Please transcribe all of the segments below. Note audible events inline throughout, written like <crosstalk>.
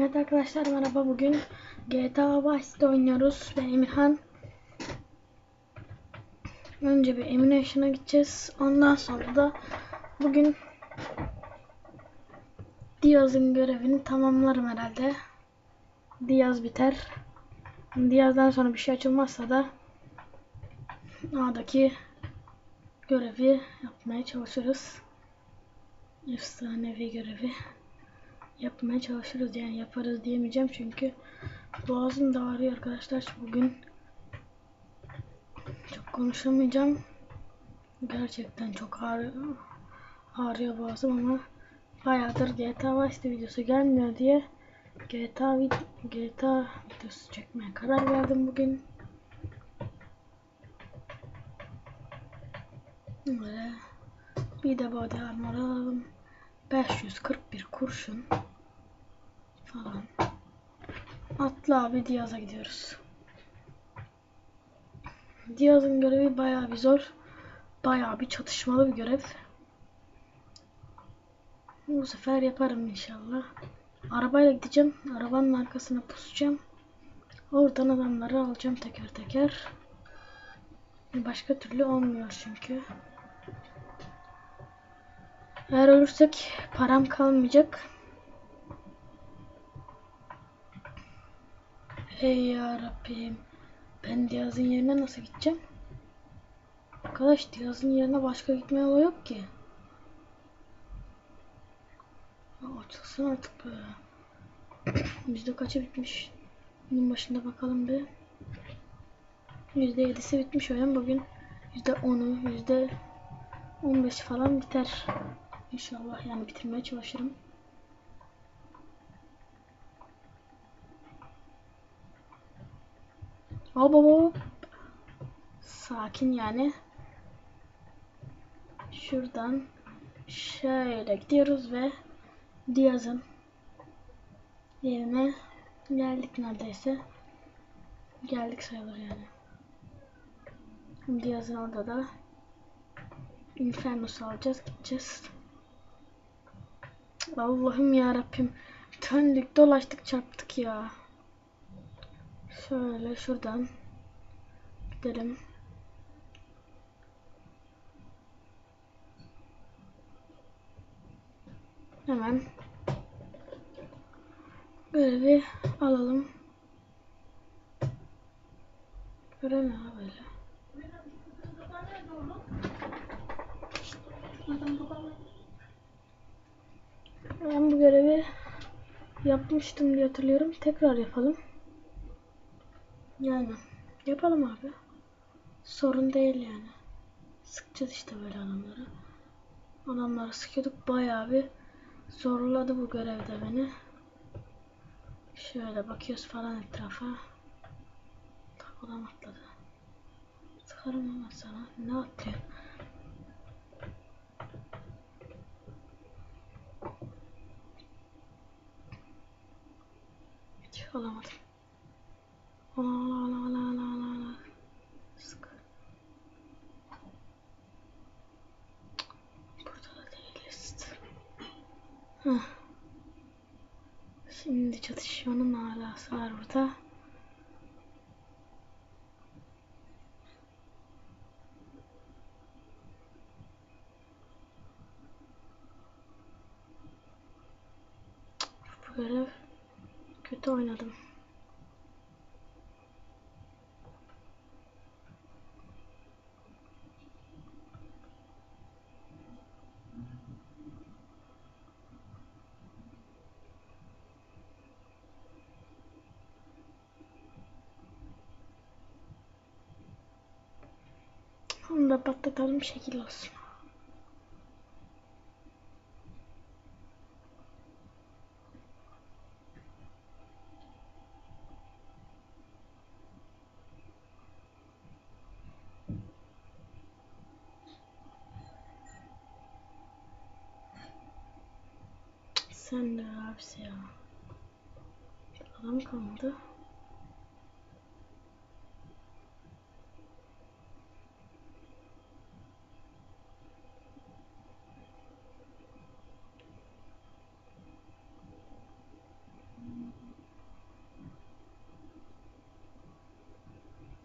Evet arkadaşlar merhaba bugün GTA Vice'de oynuyoruz. Ben Emirhan. Önce bir Emination'a gideceğiz. Ondan sonra da bugün Diaz'ın görevini tamamlarım herhalde. Diaz biter. Diaz'dan sonra bir şey açılmazsa da A'daki görevi yapmaya çalışırız. Efsanevi görevi yapmaya çalışırız yani yaparız diyemeyeceğim çünkü boğazım da ağrıyor arkadaşlar. Bugün çok konuşamayacağım. Gerçekten çok ağrıyor ağrıyor boğazım ama bayağıdır GTA Vice videosu gelmiyor diye GTA vid GTA videosu çekmeye karar verdim bugün. Böyle bir de body armor alalım. 541 kurşun falan. Atla abi Diyaz'a gidiyoruz. Diyaz'ın görevi bayağı bir zor. Bayağı bir çatışmalı bir görev. Bu sefer yaparım inşallah. Arabayla gideceğim. Arabanın arkasına pusacağım. Oradan adamları alacağım teker teker. Başka türlü olmuyor çünkü. Eğer ölürsek param kalmayacak. Hey ya Rabbim. Ben Diyaz'ın yerine nasıl gideceğim? Arkadaş Diyaz'ın yerine başka gitme yolu yok ki. Açılsın artık be. <clears throat> Yüzde kaçı bitmiş? Bunun başında bakalım bir. Yüzde yedisi bitmiş oyun bugün. Yüzde onu, yüzde on beş falan biter. İnşallah yani bitirmeye çalışırım. Hop hop hop. Sakin yani. Şuradan şöyle gidiyoruz ve Diaz'ın yerine geldik neredeyse. Geldik sayılır yani. Diaz'ın orada da Inferno'su alacağız gideceğiz. Allah'ım ya Rabbim. Döndük dolaştık çarptık ya. Şöyle şuradan gidelim. Hemen görevi alalım. Görev ne böyle? Ben bu görevi yapmıştım diye hatırlıyorum. Tekrar yapalım. Yani yapalım abi. Sorun değil yani. Sıkacağız işte böyle adamları. Adamları sıkıyorduk bayağı bir zorladı bu görevde beni. Şöyle bakıyoruz falan etrafa. Tak adam atladı. Sıkarım hemen sana. Ne atlıyor? Hiç alamadım. Şimdi çatışmanın alası var burada. Bu görev kötü oynadım. Da patlatalım şekil olsun. Sen de abisi ya. Adam kalmadı.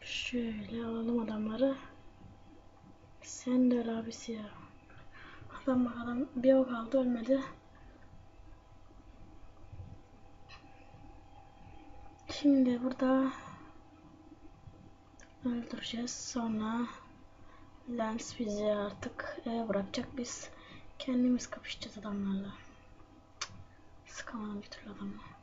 Şöyle alalım adamları. Sen de öl abisi ya. Adam bakalım bir o kaldı ölmedi. Şimdi burada öldüreceğiz. Sonra Lens bizi artık eve bırakacak. Biz kendimiz kapışacağız adamlarla. Sıkamadım bir türlü adamı.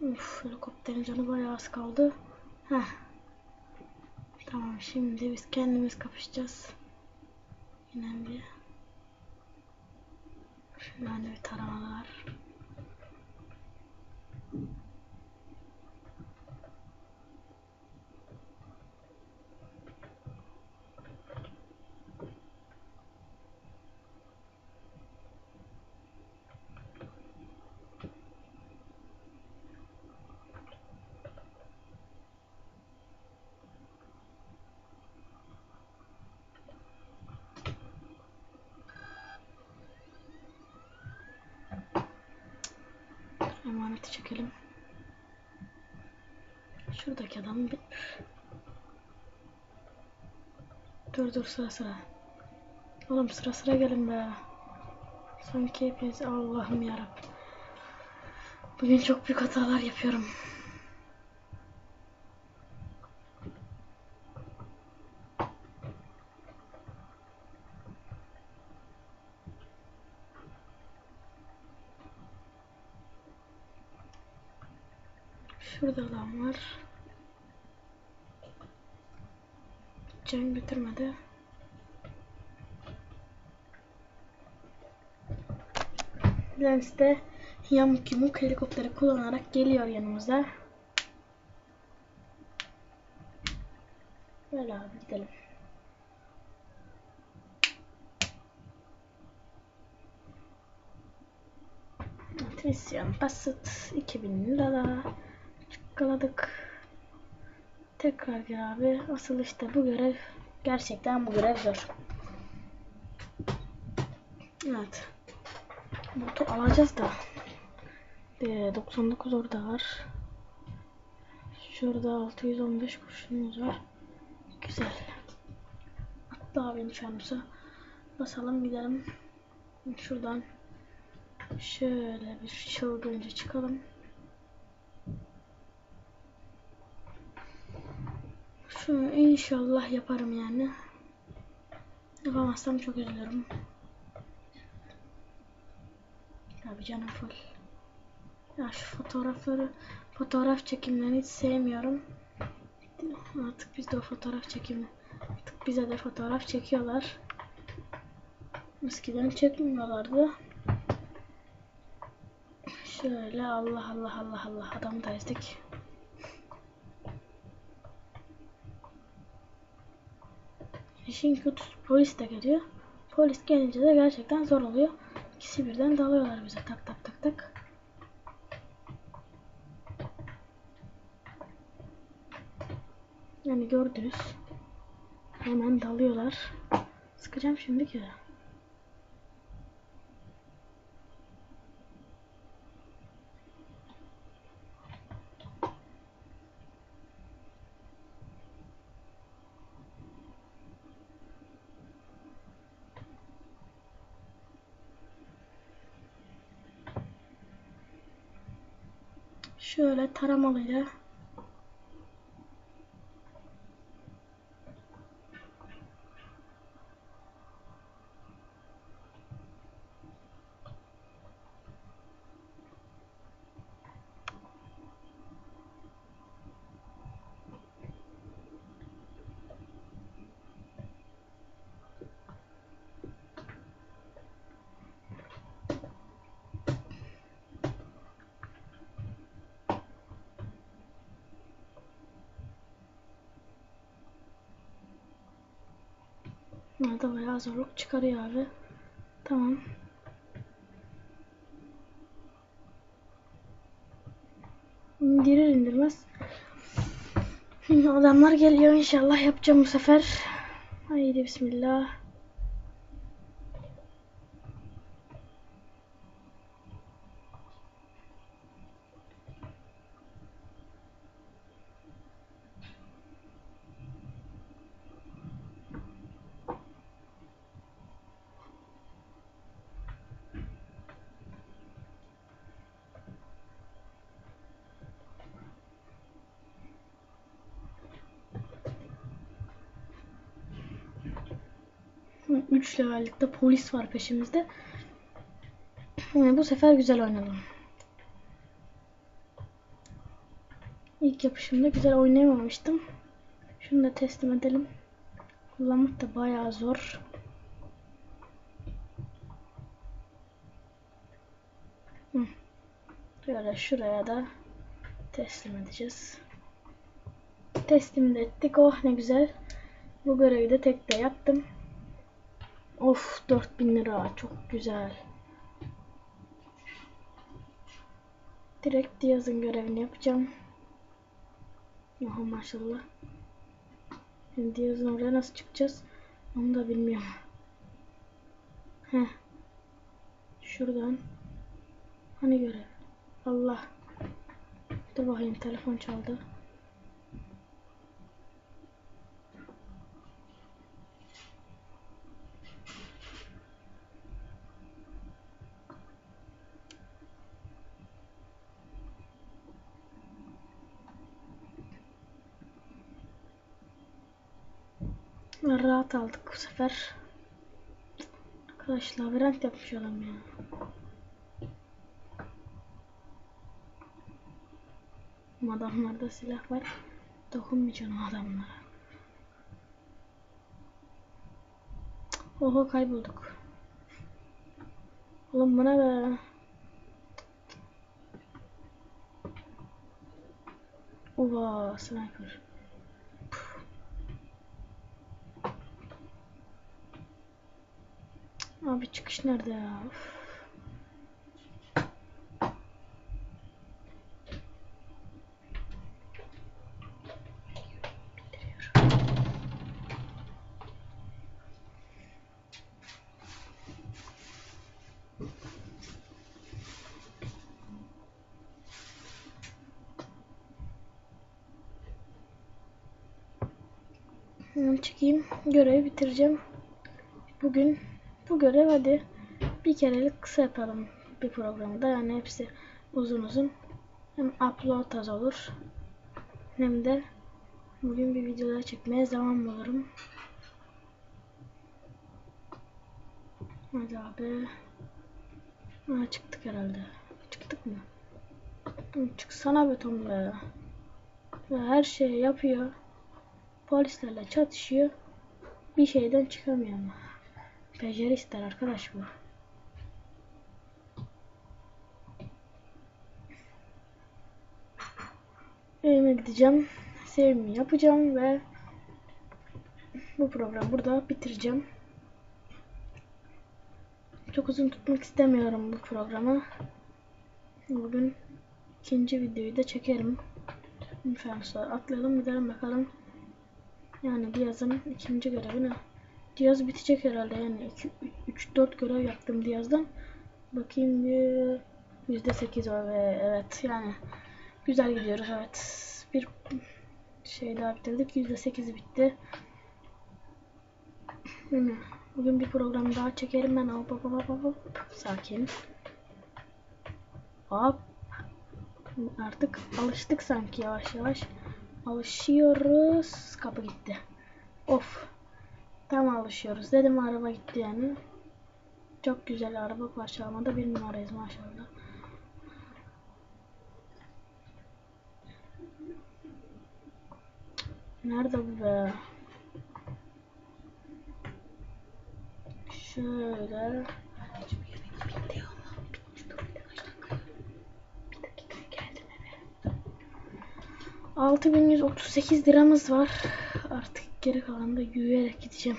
Uf, helikopterin canı bayağı az kaldı. Heh. Tamam şimdi biz kendimiz kapışacağız. Yine bir da bir taramalar. Emaneti çekelim. Şuradaki adam bir... Dur dur sıra sıra. Oğlum sıra sıra gelin be. Sanki hepiniz Allah'ım yarabbim. Bugün çok büyük hatalar yapıyorum. Şurada adam var. Can götürmedi. Lens de yamuk yumuk helikopteri kullanarak geliyor yanımıza. Böyle abi gidelim. Evet, misyon basit. 2000 lira. Çıkaladık. Tekrar gel abi. Asıl işte bu görev gerçekten bu görev zor. Evet. Botu alacağız da. Ee, 99 orada var. Şurada 615 kurşunumuz var. Güzel. Atla abi nişanlısı. Basalım gidelim. Şuradan şöyle bir çılgınca çıkalım. Şunu inşallah yaparım yani. Yapamazsam çok üzülürüm. Tabii canım full. Ya şu fotoğrafları, fotoğraf çekimlerini hiç sevmiyorum. Artık biz de o fotoğraf çekimi. Artık bize de fotoğraf çekiyorlar. Eskiden çekmiyorlardı. Şöyle Allah Allah Allah Allah adamı da ezdik. İşin kötüsü polis de geliyor. Polis gelince de gerçekten zor oluyor. İkisi birden dalıyorlar bize tak tak tak tak. Yani gördünüz. Hemen dalıyorlar. Sıkacağım şimdi ki. Şöyle taramalıyla Bunlar da bayağı zorluk çıkarıyor abi. Tamam. İndirir indirmez. Adamlar geliyor inşallah yapacağım bu sefer. Haydi bismillah. 3 levellikte polis var peşimizde. Yani bu sefer güzel oynadım. İlk yapışımda güzel oynayamamıştım. Şunu da teslim edelim. Kullanmak da bayağı zor. Böyle şuraya da teslim edeceğiz. Teslim de ettik. Oh ne güzel. Bu görevi de tek de yaptım. Of 4000 lira çok güzel. Direkt yazın görevini yapacağım. Oha maşallah. Şimdi yazın oraya nasıl çıkacağız? Onu da bilmiyorum. Heh. Şuradan. Hani görev? Allah. Dur bakayım telefon çaldı. Rahat aldık bu sefer. Arkadaş labirent yapmış adam ya. Ama Adamlarda silah var. Dokunmayacağım adamlara. Oho kaybolduk. Oğlum buna be. Oha sniper. Abi çıkış nerede ya? Uf. Hemen. Görevi bitireceğim. Bugün bu görev hadi bir kerelik kısa yapalım bir programda. Yani hepsi uzun uzun. Hem upload az olur. Hem de bugün bir videolar çekmeye zaman bulurum. Hadi abi. Aa, çıktık herhalde. Çıktık mı? Çıksana be. Ve her şeyi yapıyor. Polislerle çatışıyor. Bir şeyden çıkamıyor ama. Beceri ister arkadaş bu. Evime gideceğim. Sevimi yapacağım ve bu programı burada bitireceğim. Çok uzun tutmak istemiyorum bu programı. Bugün ikinci videoyu da çekerim. Influencer atlayalım gidelim bakalım. Yani Diyaz'ın ikinci görevi ne? Diyaz bitecek herhalde yani 3-4 görev yaptım Diyaz'dan. Bakayım bir %8 var ve evet yani güzel gidiyoruz evet. Bir şey daha bitirdik %8 bitti. Yani bugün bir program daha çekerim ben hop hop hop hop hop sakin. Hop. Artık alıştık sanki yavaş yavaş. Alışıyoruz. Kapı gitti. Of. Tam alışıyoruz. Dedim araba gitti yani. Çok güzel araba parçalamada bir numarayız maşallah. Nerede bu be? Şöyle. Bir dakika geldim eve. 6138 liramız var. Artık geri kalan da yürüyerek gideceğim.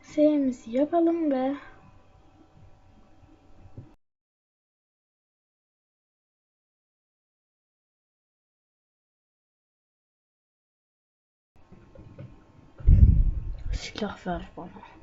Sevimizi yapalım be. Silah ver bana.